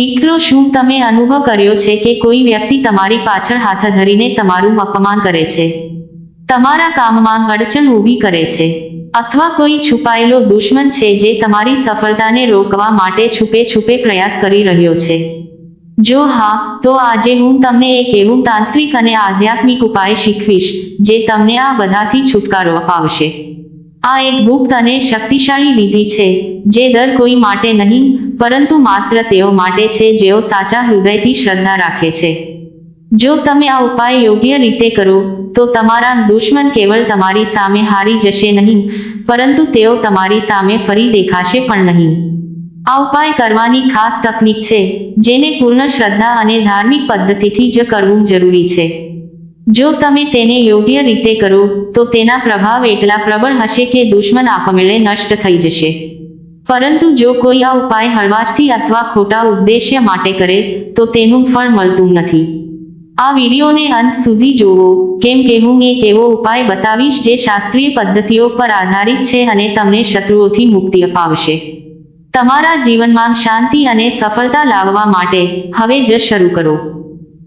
મિત્રો, શું તમે અનુભવ કર્યો છે કે કોઈ વ્યક્તિ તમારી પાછળ હાથ ધરીને તમારું અપમાન કરે છે? તમારા કામમાં અડચણ ઊભી કરે છે? અથવા કોઈ છુપાયેલો દુશ્મન છે જે તમારી સફળતાને રોકવા માટે છુપે છુપે પ્રયાસ કરી રહ્યો છે? જો હા, તો આજે હું તમને એક એવું તાંત્રિક અને આધ્યાત્મિક ઉપાય શીખવીશ, જે તમને આ બધાથી છુટકારો અપાવશે. આ એક ગુપ્ત અને શક્તિશાળી વિધિ છે, જે દર કોઈ માટે નહીં પરંતુ માત્ર તેઓ માટે છે જેઓ સાચા હૃદયથી શ્રદ્ધા રાખે છે. જો તમે આ ઉપાય યોગ્ય રીતે કરો, તો તમારા દુશ્મન કેવળ તમારી સામે હારી જશે નહીં, પરંતુ તેઓ તમારી સામે ફરી દેખાશે પણ નહીં. આ ઉપાય કરવાની ખાસ તકનીક છે, જેને પૂર્ણ શ્રદ્ધા અને ધાર્મિક પદ્ધતિથી જ કરવું જરૂરી છે. જો તમે તેને યોગ્ય રીતે કરો, તો તેના પ્રભાવ એટલા પ્રબળ હશે કે દુશ્મન આપમેળે નષ્ટ થઈ જશે. પરંતુ જો કોઈ આ ઉપાય હળવાશથી અથવા ખોટા ઉદ્દેશ્ય માટે કરે, તો તેનું ફળ મળતું નથી. આ વિડીયોને અંત સુધી જોવો, કેમ કે હું એક એવો ઉપાય બતાવીશ જે શાસ્ત્રીય પદ્ધતિઓ પર આધારિત છે અને તમને શત્રુઓથી મુક્તિ અપાવશે. તમારા જીવનમાં શાંતિ અને સફળતા લાવવા માટે હવે જ શરૂ કરો.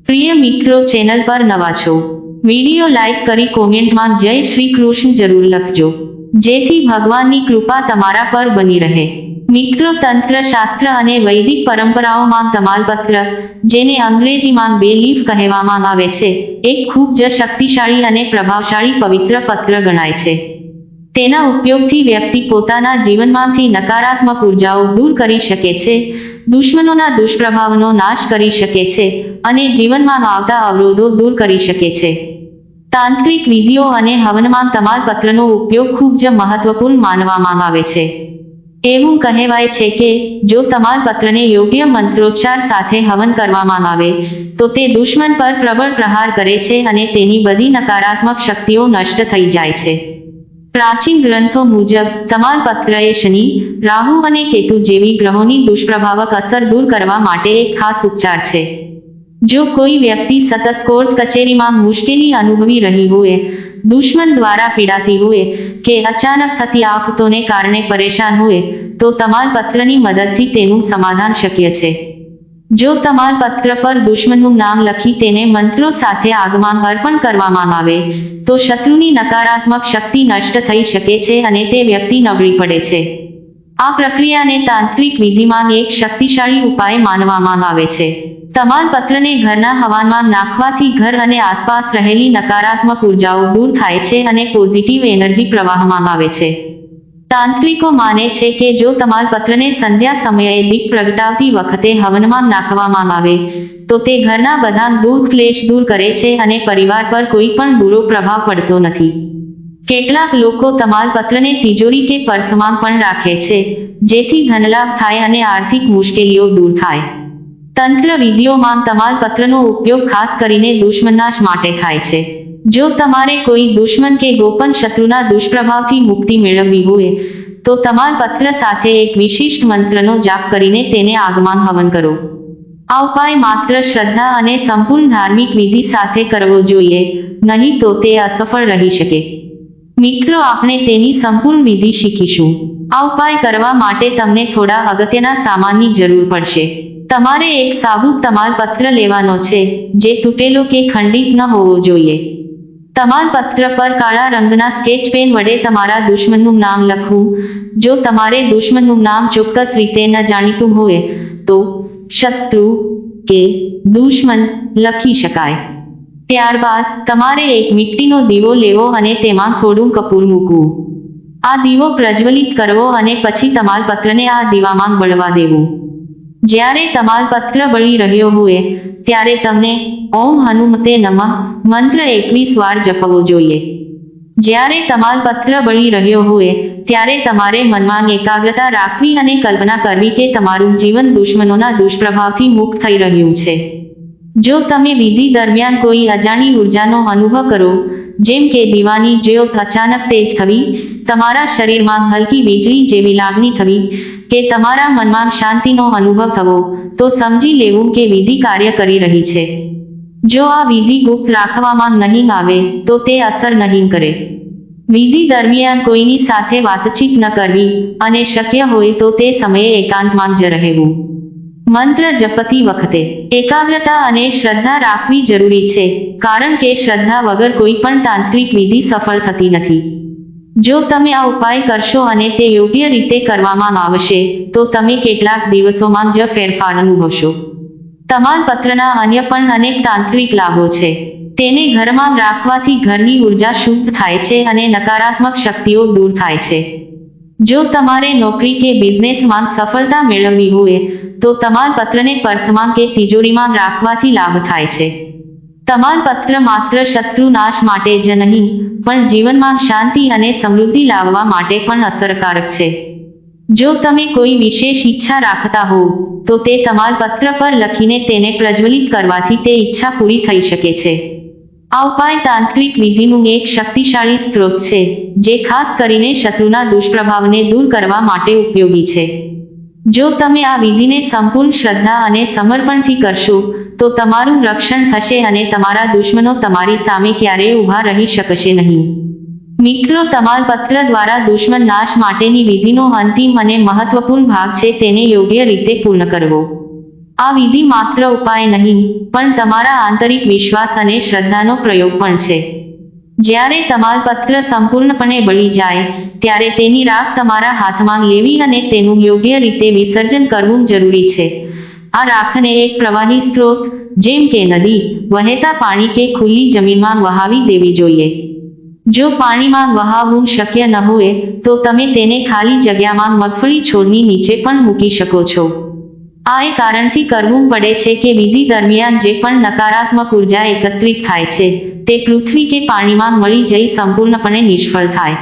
પ્રિય મિત્રો, ચેનલ પર નવા છો. વીડિયો લાઈક કરી કોમેન્ટમાં જય શ્રી કૃષ્ણ જરૂર લખજો. જેથી ભગવાનની કૃપા તમારા પર બની રહે. મિત્રો, તંત્ર, શાસ્ત્ર અને વૈદિક પરંપરાઓમાં તમાલપત્ર, જેને અંગ્રેજીમાં બે લીફ કહેવામાં આવે છે, એક ખૂબ જ શક્તિશાળી અને પ્રભાવશાળી પવિત્ર પત્ર ગણાય છે. તેના ઉપયોગથી વ્યક્તિ પોતાના જીવનમાંથી નકારાત્મક ઉર્જાઓ દૂર કરી શકે છે, દુશ્મનોના દુષ્પ્રભાવનો નાશ કરી શકે છે અને જીવનમાં આવતા અવરોધો દૂર કરી શકે છે. તાંત્રિક વિધિઓ અને હવનમાં તમાલપત્રનો ઉપયોગ ખૂબ જ મહત્વપૂર્ણ માનવામાં આવે છે. એવું કહેવાય છે કે, જો તમાલપત્રને યોગ્ય મંત્રોચ્ચાર સાથે હવન કરવામાં આવે, તો તે દુશ્મન પર પ્રબળ પ્રહાર કરે છે અને તેની બધી નકારાત્મક શક્તિઓ નષ્ટ થઈ જાય છે. પ્રાચીન ગ્રંથો મુજબ તમાલપત્ર એ શનિ, રાહુ અને કેતુ જેવી ગ્રહોની દુષ્પ્રભાવક અસર દૂર કરવા માટે એક ખાસ ઉપચાર છે. જો કોઈ વ્યક્તિ સતત કોર્ટ કચેરીમાં મુશ્કેલી અનુભવી રહી હોય, દુશ્મન દ્વારા પીડાતી હોય કે અચાનક થતી આફતોને કારણે પરેશાન હોય, તો તમાલપત્રની મદદથી તેનું સમાધાન શક્ય છે. જો તમાલપત્ર પર દુશ્મનનું નામ લખી તેને મંત્રો સાથે આગમાં અર્પણ કરવામાં આવે, તો શત્રુની નકારાત્મક શક્તિ નષ્ટ થઈ શકે છે અને તે વ્યક્તિ નબળી પડે છે. આ પ્રક્રિયાને તાંત્રિક વિધિમાં એક શક્તિશાળી ઉપાય માનવામાં આવે છે. તમાલપત્રને ઘરના હવાનમાં નાખવાથી ઘર અને આસપાસ રહેલી નકારાત્મક ઉર્જાઓ દૂર થાય છે અને પોઝિટિવ એનર્જી પ્રવાહમાં આવે છે. તાંત્રિકો માને છે કે જો તમાલપત્રને સંધ્યા સમયે દીપ પ્રગટાવતી વખતે હવનમાં નાખવામાં આવે, તો તે ઘરના બધા દુઃખ ક્લેશ દૂર કરે છે અને પરિવાર પર કોઈ પણ બુરો પ્રભાવ પડતો નથી. કેટલાક લોકો તમાલપત્રને તિજોરી કે પર્સમાં પણ રાખે છે, જેથી ધનલાભ થાય અને આર્થિક મુશ્કેલીઓ દૂર થાય. તંત્ર વિધિઓમાં તમાલપત્રનો ઉપયોગ ખાસ કરીને દુશ્મનાશ માટે થાય છે. જો તમારે કોઈ દુશ્મન કે ગોપન શત્રુના દુષ્પ્રભાવથી મુક્તિ મેળવવી હોય, તો તમાલપત્ર સાથે એક વિશિષ્ટ મંત્રનો જાપ કરીને તેને આગમાં હવન કરો. આ ઉપાય માત્ર શ્રદ્ધા અને સંપૂર્ણ ધાર્મિક વિધિ સાથે કરવો જોઈએ, નહીં તો તે અસફળ રહી શકે. મિત્રો, આપણે તેની સંપૂર્ણ વિધિ શીખીશું. આ ઉપાય કરવા માટે તમને થોડા અગત્યના સામાનની જરૂર પડશે. તમારે એક સાબુ તમાલપત્ર લેવાનો છે, જે તૂટેલો કે ખંડિત ન હોવો જોઈએ. તમાલપત્ર પર કાળા રંગના સ્કેચ પેન વડે તમારા દુશ્મનનું નામ લખવું. જો તમારે દુશ્મનનું નામ ચોક્કસ રીતે ન જાણીતું હોય, તો શત્રુ કે દુશ્મન લખી શકાય. ત્યારબાદ તમારે એક મિટ્ટીનો દીવો લેવો અને તેમાં થોડું કપૂર મૂકવું. આ દીવો પ્રજ્વલિત કરવો અને પછી તમાલપત્રને આ દીવામાં બળવા દેવું. જ્યારે તમાલપત્ર બળી રહ્યો હોય, ત્યારે તમને ઓમ હનુમતે નમઃ મંત્ર એકવીસ વાર જપવો જોઈએ. જ્યારે તમાલપત્ર બળી રહ્યો હોય, ત્યારે તમારે મનમાં એકાગ્રતા રાખવી અને કલ્પના કરવી કે તમારું જીવન દુશ્મનોના દુષ્પ્રભાવથી મુક્ત થઈ રહ્યું છે. જો તમે વિધિ દરમિયાન કોઈ અજાણી ઉર્જાનો અનુભવ કરો, જેમ કે દીવાની જ્યોત અચાનક તેજ થવી, તમારા શરીરમાં હલકી વીજળી જેવી લાગણી થવી, કે તમારા મનમાં શાંતિનો અનુભવ થવો, તો સમજી લેવું કે વિધિ કાર્ય કરી રહી છે. જો આ વિધિ ગુપ્ત રાખવામાં નહીં આવે, તો તે અસર નહીં કરે. વિધિ દરમિયાન કોઈની સાથે વાતચીત ન કરવી અને શક્ય હોય તો તે સમયે એકાંતમાં જ રહેવું. મંત્ર જપતી વખતે, એકાગ્રતા અને શ્રદ્ધા રાખવી જરૂરી છે, કારણ કે શ્રદ્ધા વગર કોઈ પણ તાંત્રિક વિધિ સફળ થતી નથી. જો તમે આ ઉપાય કરશો અને તે યોગ્ય રીતે કરવામાં આવશે, તો તમે કેટલાક દિવસોમાં જ ફેરફાર અનુભવશો. તમાલપત્રના અન્ય પણ અનેક તાંત્રિક લાભો છે. તેને ઘરમાં રાખવાથી ઘરની ઊર્જા શુદ્ધ થાય છે અને નકારાત્મક શક્તિઓ દૂર થાય છે. જો તમારે નોકરી કે બિઝનેસમાં સફળતા મેળવવી હોય તો તમાલપત્રને પર્સમાં કે તિજોરીમાં રાખવાથી લાભ થાય છે. તમાલપત્ર માત્ર શત્રુ નાશ માટે જ નહીં, પણ જીવનમાં શાંતિ અને સમૃદ્ધિ લાવવા માટે પણ અસરકારક છે. જો તમે કોઈ વિશેષ ઈચ્છા રાખતા હો તો તે તમાલપત્ર પર લખીને તેને પ્રજ્વલિત કરવાથી તે ઈચ્છા પૂરી થઈ શકે છે. આ ઉપાય તાંત્રિક વિધિનું એક શક્તિશાળી સ્ત્રોત છે, જે ખાસ કરીને શત્રુના દુષ્પ્રભાવને દૂર કરવા માટે ઉપયોગી છે. જો તમે આ વિધિને સંપૂર્ણ શ્રદ્ધા અને સમર્પણથી કરશો, તો તમારું રક્ષણ થશે અને તમારા દુશ્મનો તમારી સામે ક્યારેય ઊભા રહી શકશે નહીં. મિત્રો તમાલપત્ર દ્વારા દુશ્મન નાશ માટેની વિધિનો અંતિમ અને મહત્વપૂર્ણ ભાગ છે તેને યોગ્ય રીતે પૂર્ણ કરવો. આ વિધિ માત્ર ઉપાય નહીં, પણ તમારા આંતરિક વિશ્વાસ અને શ્રદ્ધાનો પ્રયોગ પણ છે. જ્યારે તમાલપત્ર સંપૂર્ણપણે બળી જાય, ત્યારે તેની રાખ તમારા હાથમાં લેવી અને તેનું યોગ્ય રીતે વિસર્જન કરવું જરૂરી છે. આ રાખને એક પ્રવાહી સ્ત્રોત, જેમ કે નદી, વહેતા પાણી કે ખુલ્લી જમીનમાં વહાવી દેવી જોઈએ. જો પાણીમાં વહાવવું શક્ય ન હોય, તો તમે તેને ખાલી જગ્યામાં મગફળી છોડની નીચે પણ મૂકી શકો છો. આ એ કારણથી કરવું પડે છે કે વિધિ દરમિયાન જે પણ નકારાત્મક ઊર્જા એકત્રિત થાય છે, તે પૃથ્વી કે પાણીમાં મળી જઈ સંપૂર્ણપણે નિષ્ફળ થાય.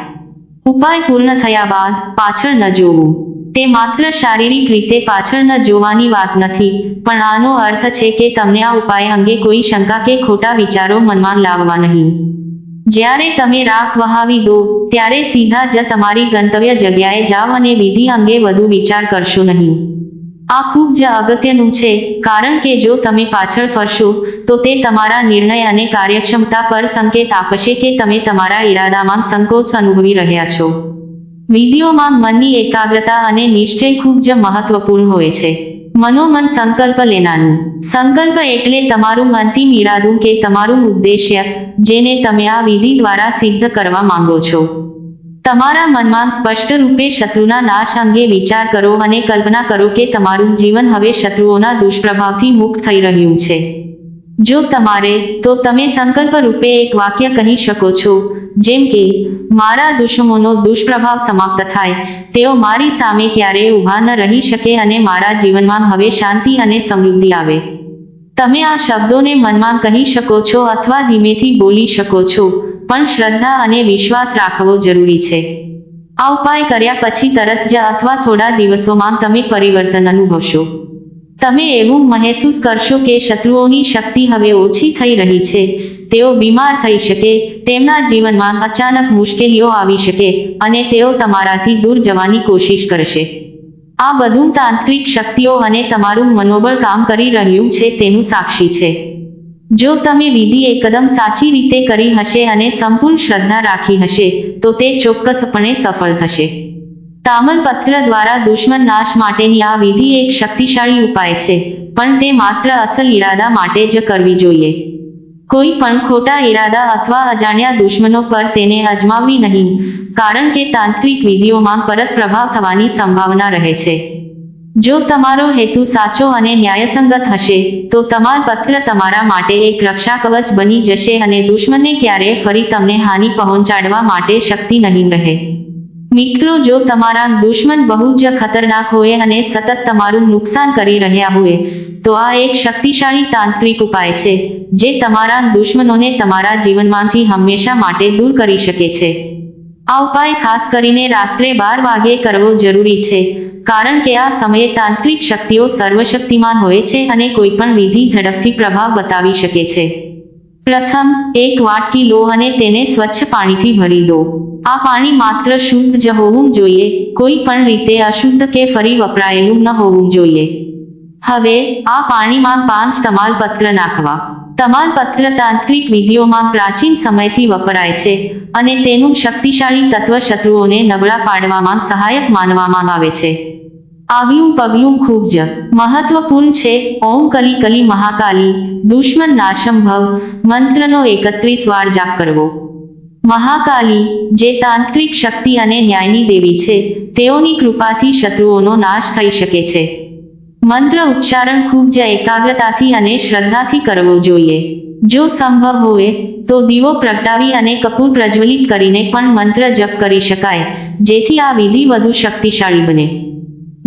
ઉપાય પૂર્ણ થયા બાદ પાછળ ન જોવું. તે માત્ર શારીરિક રીતે પાછળ ન જોવાની વાત નથી, પણ આનો અર્થ છે કે તમને આ ઉપાય અંગે કોઈ શંકા કે ખોટા વિચારો મનમાં લાવવા નહીં. જ્યારે તમે રાખ વહાવી દો, ત્યારે સીધા જ તમારી ગંતવ્ય જગ્યાએ જાઓ અને વિધિ અંગે વધુ વિચાર કરશો નહીં. આ ખૂબ જ અગત્યનું છે, કારણ કે જો તમે પાછળ ફરશો, તો તે તમારા નિર્ણય અને કાર્યક્ષમતા પર સંકેત આપશે કે તમે તમારા ઈરાદામાં સંકોચ અનુભવી રહ્યા છો. વિધિઓમાં મનની એકાગ્રતા અને નિશ્ચય ખૂબ જ મહત્વપૂર્ણ હોય છે. મનોમન સંકલ્પ લેનાનું સંકલ્પ એટલે તમારું અંતિમ ઈરાદું કે તમારું ઉદ્દેશ્ય, જેને તમે આ વિધિ દ્વારા સિદ્ધ કરવા માંગો છો. તમારા મનમાં સ્પષ્ટ રૂપે શત્રુના નાશ અંગે વિચાર કરો અને કલ્પના કરો કે તમારું જીવન હવે શત્રુઓના દુષ્પ્રભાવથી મુક્ત થઈ રહ્યું છે. જો તમારે, તો તમે સંકલ્પ રૂપે એક વાક્ય કહી શકો છો, જેમ કે, મારા દુશ્મનો દુષ્પ્રભાવ સમાપ્ત થાય. તેઓ મારી સામે ક્યારેય ઊભા ન રહી શકે અને મારા જીવનમાં હવે શાંતિ અને સમૃદ્ધિ આવે. તમે આ શબ્દોને મનમાં કહી શકો છો અથવા ધીમેથી બોલી શકો છો. પણ શ્રદ્ધા અને વિશ્વાસ રાખવો જરૂરી છે. આ ઉપાય કર્યા પછી તરત જ અથવા થોડા દિવસોમાં તમે પરિવર્તન અનુભવશો. તમે એવું મહેસૂસ કરશો કે શત્રુઓની શક્તિ હવે ઓછી થઈ રહી છે. તેઓ બીમાર થઈ શકે, તેમના જીવનમાં અચાનક મુશ્કેલીઓ આવી શકે અને તેઓ તમારાથી દૂર જવાની કોશિશ કરશે. આ બધું તાંત્રિક શક્તિઓ અને તમારું મનોબળ કામ કરી રહ્યું છે તેનું સાક્ષી છે. જો તમે વિધિ એકદમ સાચી રીતે કરી હશે અને સંપૂર્ણ શ્રદ્ધા રાખી હશે, તો તે ચોક્કસપણે સફળ થશે. તામલપત્ર દ્વારા દુશ્મન નાશ માટેની આ વિધિ એક શક્તિશાળી ઉપાય છે, પણ તે માત્ર અસલ ઈરાદા માટે જ કરવી જોઈએ. કોઈ પણ ખોટા ઈરાદા અથવા અજાણ્યા દુશ્મનો પર તેને અજમાવવી નહીં, કારણ કે તાંત્રિક વિધિઓમાં પરત પ્રભાવ થવાની સંભાવના રહે છે. જો તમારો હેતુ સાચો અને ન્યાયસંગત હશે, તો તમાર પત્ર તમારા માટે એક રક્ષા કવચ બની જશે અને દુશ્મને ક્યારેય ફરી તમને હાનિ પહોંચાડવા માટે શક્તિ નહીં રહે. મિત્રો, જો તમારા દુશ્મન બહુ જ ખતરનાક હોય અને સતત તમારું નુકસાન કરી રહ્યા હોય, તો આ એક શક્તિશાળી તાંત્રિક ઉપાય છે, જે તમારા દુશ્મનોને તમારા જીવનમાંથી હંમેશા માટે દૂર કરી શકે છે. આ ઉપાય ખાસ કરીને રાત્રે બાર વાગે કરવો જરૂરી છે કારણ કે આ સમયે તાંત્રિક શક્તિઓ સર્વશક્તિમાન હોય છે અને કોઈ પણ વિધિ ઝડપથી પ્રભાવ બતાવી શકે છે. પ્રથમ, એક વાટકી લો અને તેને સ્વચ્છ પાણીથી ભરી દો. આ પાણી માત્ર શુદ્ધ જ હોવું જોઈએ, કોઈ પણ રીતે અશુદ્ધ કે ફરી વપરાયેલું ન હોવું જોઈએ. હવે, આ પાણીમાં પાંચ તમાલપત્ર નાખવા. તમાલપત્ર તાંત્રિક વિધિઓમાં પ્રાચીન સમયથી વપરાય છે અને તેનું શક્તિશાળી તત્વ શત્રુઓને નબળા પાડવામાં સહાયક માનવામાં આવે છે. આગલું પગલું ખૂબ જ મહત્વપૂર્ણ છે. ઓમ કલી કલી મહાકાલી, દુશ્મન નાશમ ભવ મંત્રનો એકત્રીસ વાર જાપ કરવો. મહાકાલી, જે તાંત્રિક શક્તિ અને ન્યાયની દેવી છે, તેઓની કૃપાથી શત્રુઓનો નાશ થઈ શકે છે. મંત્ર ઉચ્ચારણ ખૂબ જ એકાગ્રતાથી અને શ્રદ્ધાથી કરવો જોઈએ. જો સંભવ હોય, તો દીવો પ્રગટાવી અને કપૂર પ્રજ્વલિત કરીને પણ મંત્ર જપ કરી શકાય, જેથી આ વિધિ વધુ શક્તિશાળી બને.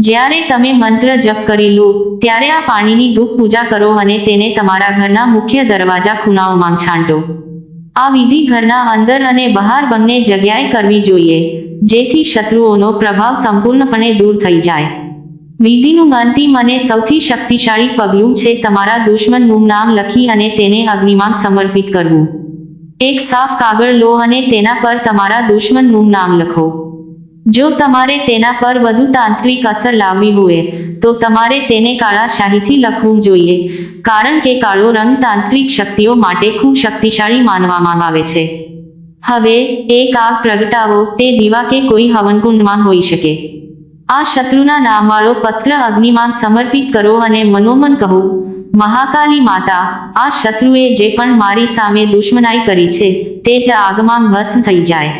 જ્યારે તમે મંત્ર જપ કરી લો, ત્યારે આ પાણીની ધૂપ પૂજા કરો અને તેને તમારા ઘરના મુખ્ય દરવાજા ખૂણાઓમાં છાંટો. આ વિધિ ઘરના અંદર અને બહાર બંને જગ્યાએ કરવી જોઈએ, જેથી શત્રુઓનો પ્રભાવ સંપૂર્ણપણે દૂર થઈ જાય. વિધિનું અંતિમ અને સૌથી શક્તિશાળી પગલું છે તમારા દુશ્મનનું નામ લખી અને તેને અગ્નિમાં સમર્પિત કરવું. એક સાફ કાગળ લો અને તેના પર તમારા દુશ્મનનું નામ લખો. જો તમારે તેના પર વધુ તાંત્રિક અસર લાવવી હોય, તો તમારે તેને કાળા શાહીથી લખવું જોઈએ, કારણ કે કાળો રંગ તાંત્રિક શક્તિઓ માટે ખૂબ શક્તિશાળી માનવામાં આવે છે. હવે, એક આગ પ્રગટાવો, તે દીવા કે કોઈ હવનકુંડમાં હોઈ શકે. આ શત્રુના નામવાળો પત્ર અગ્નિમાં સમર્પિત કરો અને મનોમન કહો, મહાકાલી માતા, આ શત્રુએ જે પણ મારી સામે દુશ્મનાઈ કરી છે, તે જ આગમાં ભસ્મ થઈ જાય.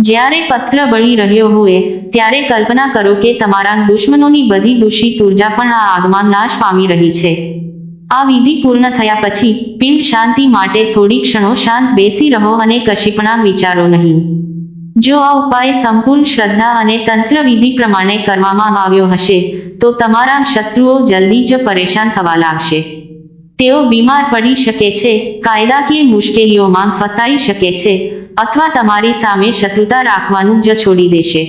જ્યારે પત્ર બળી રહ્યો હોય, ત્યારે કલ્પના કરો કે તમારા દુશ્મનોની બધી દૂષિત ઊર્જા પણ આ આગમાં નાશ પામી રહી છે. આ વિધિ પૂર્ણ થયા પછી, પિંડ શાંતિ માટે થોડી ક્ષણો શાંત બેસી રહો અને કશીપણા વિચારો નહીં. જો આ ઉપાય સંપૂર્ણ શ્રદ્ધા અને તંત્ર વિધિ પ્રમાણે કરવામાં આવ્યો હશે, તો તમારા શત્રુઓ જલ્દી જ પરેશાન થવા લાગશે. તેઓ બીમાર પડી શકે છે, કાયદાકીય મુશ્કેલીઓમાં ફસાઈ શકે છે, અથવા તમારી સામે શત્રુતા રાખવાનું જ છોડી દેશે.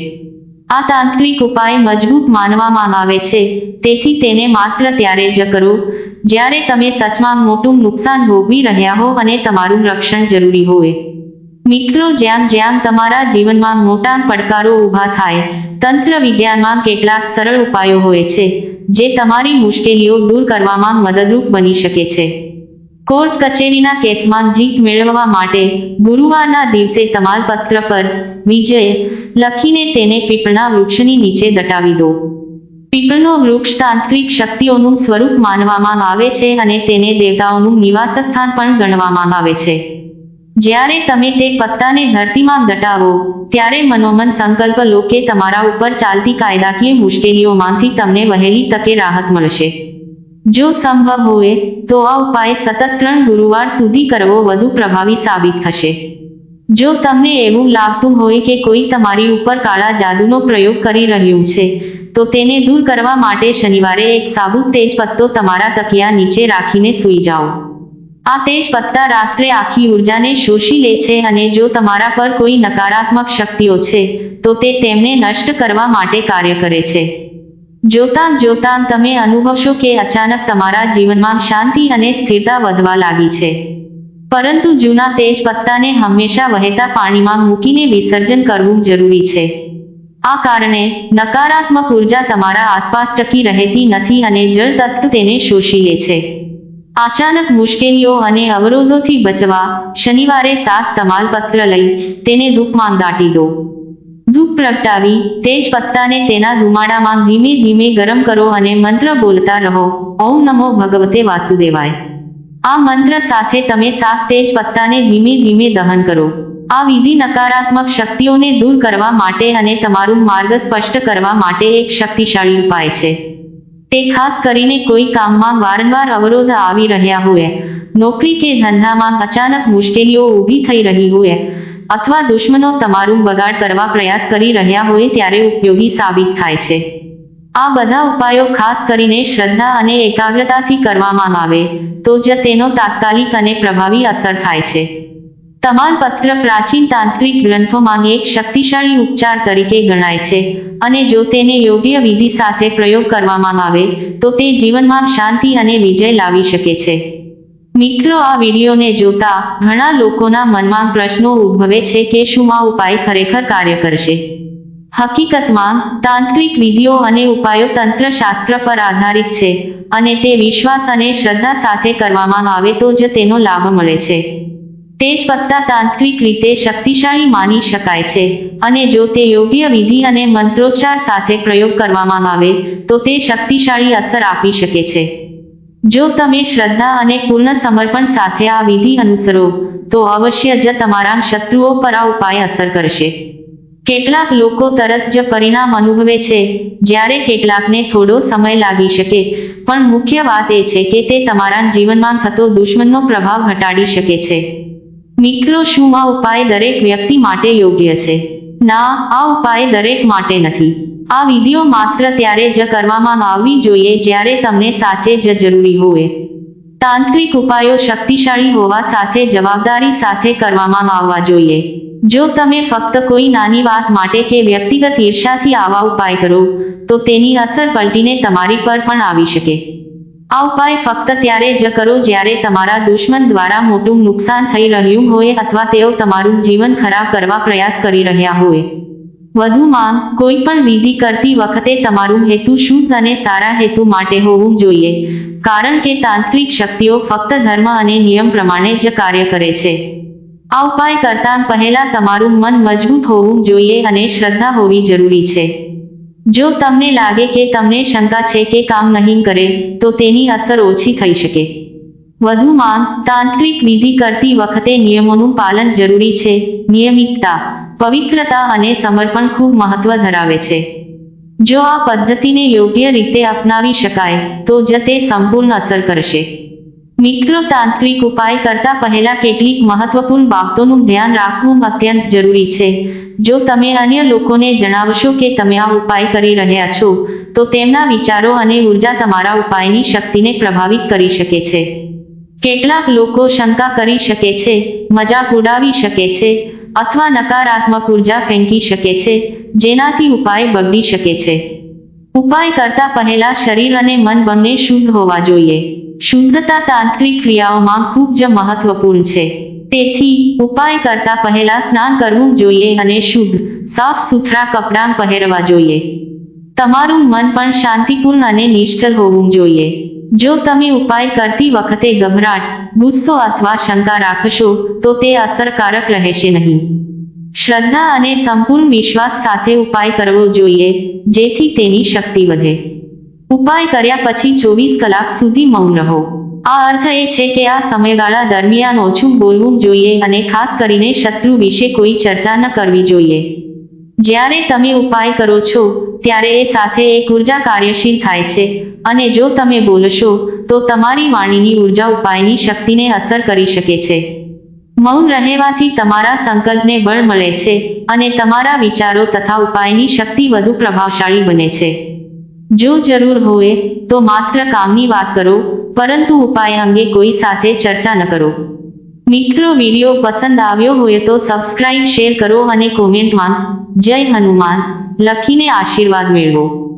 આ તાંત્રિક ઉપાય મજબૂત માનવામાં આવે છે, તેથી તેને માત્ર ત્યારે જ કરો, જ્યારે તમે સચમાં મોટું નુકસાન ભોગવી રહ્યા હો અને તમારું રક્ષણ જરૂરી હોય. મિત્રો, જ્યાં જ્યાં તમારા જીવનમાં મોટા પડકારો ઊભા થાય, તંત્ર વિજ્ઞાનમાં કેટલાક સરળ ઉપાયો હોય છે, જે તમારી મુશ્કેલીઓ દૂર કરવામાં મદદરૂપ બની શકે છે. કોર્ટ કચેરીના કેસમાં જીત મેળવવા માટે ગુરુવારના દિવસે તમાલપત્ર પર વિજય લખીને તેને પીપળના વૃક્ષની નીચે દટાવી દો. પીપળનો વૃક્ષ તાંત્રિક શક્તિઓનું સ્વરૂપ માનવામાં આવે છે અને તેને દેવતાઓનું નિવાસસ્થાન પણ ગણવામાં આવે છે. જ્યારે તમે તે પત્તાને ધરતીમાં દટાવો ત્યારે મનોમન સંકલ્પ લો કે તમારા ઉપર ચાલતી કાયદાકીય મુશ્કેલીઓમાંથી તમને વહેલી તકે રાહત મળશે. જો સંભવ હોય, તો આ ઉપાય સતત ત્રણ ગુરુવાર સુધી કરવો વધુ પ્રભાવી સાબિત થશે. જો તમને એવું લાગતું હોય કે કોઈ તમારી ઉપર કાળા જાદુનો પ્રયોગ કરી રહ્યું છે, તો તેને દૂર કરવા માટે શનિવારે એક સાબુત તેજ પત્તો તમારા તકિયા નીચે રાખીને સૂઈ જાઓ. આ તેજ પત્તા રાત્રે આખી ઉર્જાને શોષી લે છે અને જો તમારા પર કોઈ નકારાત્મક શક્તિઓ છે, તો તે તેમને નષ્ટ કરવા માટે કાર્ય કરે છે. જોતાં જોતાં તમે અનુભવશો કે અચાનક તમારા જીવનમાં શાંતિ અને સ્થિરતા વધવા લાગી છે. પરંતુ જૂના તેજ પત્તાને હંમેશા વહેતા પાણીમાં મૂકીને વિસર્જન કરવું જરૂરી છે. આ કારણે નકારાત્મક ઊર્જા તમારા આસપાસ ટકી રહેતી નથી અને જળ તત્વ તેને શોષી લે છે. અચાનક મુશ્કેલીઓ અને અવરોધોથી બચવા શનિવારે સાત તમાલપત્ર લઈ તેને ધૂપમાં દાટી દો. ધૂપ પ્રગટાવી તેજ પત્તાને તેના ધુમાડામાં ધીમે ધીમે ગરમ કરો અને મંત્ર બોલતા રહો, ઓમ નમો ભગવતે વાસુદેવાય. આ મંત્ર સાથે તમે સાત તેજ પત્તાને ધીમે ધીમે દહન કરો. આ વિધિ નકારાત્મક શક્તિઓને દૂર કરવા માટે અને તમારું માર્ગ સ્પષ્ટ કરવા માટે એક શક્તિશાળી ઉપાય છે. તે ખાસ કરીને કોઈ કામમાં વારંવાર અવરોધ આવી રહ્યા હોય. નોકરી કે ધંધામાં અચાનક મુશ્કેલીઓ ઊભી થઈ રહી હોય અથવા દુશ્મનો તમારું બગાડ કરવા પ્રયાસ કરી રહ્યા હોય ત્યારે ઉપયોગી સાબિત થાય છે. આ બધા ઉપાયો ખાસ કરીને શ્રદ્ધા અને એકાગ્રતાથી કરવામાં આવે, તો જ તેનો તાત્કાલિક અને પ્રભાવી અસર થાય છે. તમાલપત્ર પ્રાચીન તાંત્રિક ગ્રંથોમાં એક શક્તિશાળી ઉપચાર તરીકે ગણાય છે અને જો તેને યોગ્ય વિધિ સાથે પ્રયોગ કરવામાં આવે, તો તે જીવનમાં શાંતિ અને વિજય લાવી શકે છે. મિત્રો, આ વિડીયોને જોતા ઘણા લોકોના મનમાં પ્રશ્નો ઉદ્ભવે છે કે શું આ ઉપાય ખરેખર કાર્ય કરશે. હકીકતમાં, તાંત્રિક વિધિઓ અને ઉપાયો તંત્રશાસ્ત્ર પર આધારિત છે અને તે વિશ્વાસ અને શ્રદ્ધા સાથે કરવામાં આવે તો જ તેનો લાભ મળે છે. તેજ પત્તા તાંત્રિક રીતે શક્તિશાળી માની શકાય છે અને જો તે યોગ્ય વિધિ અને મંત્રોચ્ચાર સાથે પ્રયોગ કરવામાં આવે, તો તે શક્તિશાળી અસર આપી શકે છે. જો તમે શ્રદ્ધા અને પૂર્ણ સમર્પણ સાથે આ વિધિ અનુસરો, તો અવશ્ય જ તમારા શત્રુઓ પર આ ઉપાય અસર કરશે. કેટલાક લોકો તરત જ પરિણામ અનુભવે છે, જ્યારે કેટલાકને થોડો સમય લાગી શકે, પણ મુખ્ય વાત એ છે કે તે તમારા જીવનમાં થતો દુશ્મનનો પ્રભાવ ઘટાડી શકે છે. મિત્રો, શું આ ઉપાય દરેક વ્યક્તિ માટે યોગ્ય છે? ના, આ ઉપાય દરેક માટે નથી. આ વિધિઓ માત્ર ત્યારે જ કરવામાં આવવી જોઈએ જ્યારે તમને સાચે જ જરૂરી હોય. તાંત્રિક ઉપાયો શક્તિશાળી હોવા સાથે, જવાબદારી સાથે કરવામાં આવવા જોઈએ. જો તમે ફક્ત કોઈ નાની વાત માટે કે વ્યક્તિગત ઈર્ષાથી આવા ઉપાય કરો, તો તેની અસર પલટીને તમારી પર પણ આવી શકે. આ ઉપાય ફક્ત ત્યારે જ કરો જ્યારે તમારા દુશ્મન દ્વારા મોટું નુકસાન થઈ રહ્યું હોય અથવા તેઓ તમારું જીવન ખરાબ કરવા પ્રયાસ કરી રહ્યા હોય. વધુમાં કોઈ પણ વિધિ કરતી વખતે તમારું હેતુ શુદ્ધ અને સારા હેતુ માટે હોવું જોઈએ. કારણ કે તાંત્રિક શક્તિઓ ફક્ત ધર્મ અને નિયમ પ્રમાણે જ કાર્ય કરે છે. આ ઉપાય કરતા પહેલા તમારું મન મજબૂત હોવું જોઈએ અને શ્રદ્ધા હોવી જરૂરી છે. જો તમને લાગે કે તમને શંકા છે કે કામ નહીં કરે, તો તેની અસર ઓછી થઈ શકે. વધુમાં, તાંત્રિક વિધિ કરતી વખતે નિયમોનું પાલન જરૂરી છે. નિયમિતતા, પવિત્રતા અને સમર્પણ ખૂબ મહત્વ ધરાવે છે. જો આ પદ્ધતિને યોગ્ય રીતે અપનાવી શકાય, તો જ તે સંપૂર્ણ અસર કરશે. મિત્રો તાંત્રિક ઉપાય કરતા પહેલા કેટલીક મહત્વપૂર્ણ બાબતોનું ધ્યાન રાખવું અત્યંત જરૂરી છે. જો તમે અન્ય લોકોને જણાવશો કે તમે આ ઉપાય કરી રહ્યા છો, તો તેમના વિચારો અને ઊર્જા તમારા ઉપાયની શક્તિને પ્રભાવિત કરી શકે છે. કેટલાક લોકો શંકા કરી શકે છે, મજાક ઉડાવી શકે છે, અથવા નકારાત્મક ઊર્જા ફેંકી શકે છે, જેનાથી ઉપાય બગડી શકે છે. ઉપાય કરતા પહેલા શરીર અને મન બંને શુદ્ધ હોવા જોઈએ. શુદ્ધતા તાંત્રિક ક્રિયાઓમાં ખૂબ જ મહત્વપૂર્ણ છે. તેથી ઉપાય કરતા પહેલા સ્નાન કરવું જોઈએ અને શુદ્ધ સાફ સુથરા કપડાં પહેરવા જોઈએ. તમારું મન પણ શાંતિપૂર્ણ અને નિશ્ચલ હોવું જોઈએ. જો તમે ઉપાય કરતી વખતે ગભરાટ, ગુસ્સો અથવા શંકા રાખશો, તો તે અસરકારક રહેશે નહીં. શ્રદ્ધા અને સંપૂર્ણ વિશ્વાસ સાથે ઉપાય કરવો જોઈએ, જેથી તેની શક્તિ વધે. ઉપાય કર્યા પછી ચોવીસ કલાક સુધી મૌન રહો. આ અર્થ એ છે કે આ સમયગાળા દરમિયાન ઓછું બોલવું જોઈએ અને ખાસ કરીને શત્રુ વિશે કોઈ ચર્ચા ન કરવી જોઈએ. જ્યારે તમે ઉપાય કરો છો, ત્યારે એ સાથે એક ઊર્જા કાર્યશીલ થાય છે અને જો તમે બોલશો, તો તમારી વાણીની ઊર્જા ઉપાયની શક્તિને અસર કરી શકે છે. મૌન રહેવાથી તમારા સંકલ્પને બળ મળે છે અને તમારા વિચારો તથા ઉપાયની શક્તિ વધુ પ્રભાવશાળી બને છે. જો જરૂર હોય તો માત્ર કામની વાત કરો, પરંતુ ઉપાય અંગે કોઈ સાથે ચર્ચા ન કરો. મિત્રો, વીડિયો પસંદ આવ્યો હોય તો સબસ્ક્રાઇબ, શેર કરો અને કોમેન્ટમાં જય હનુમાન લખીને આશીર્વાદ મેળવો.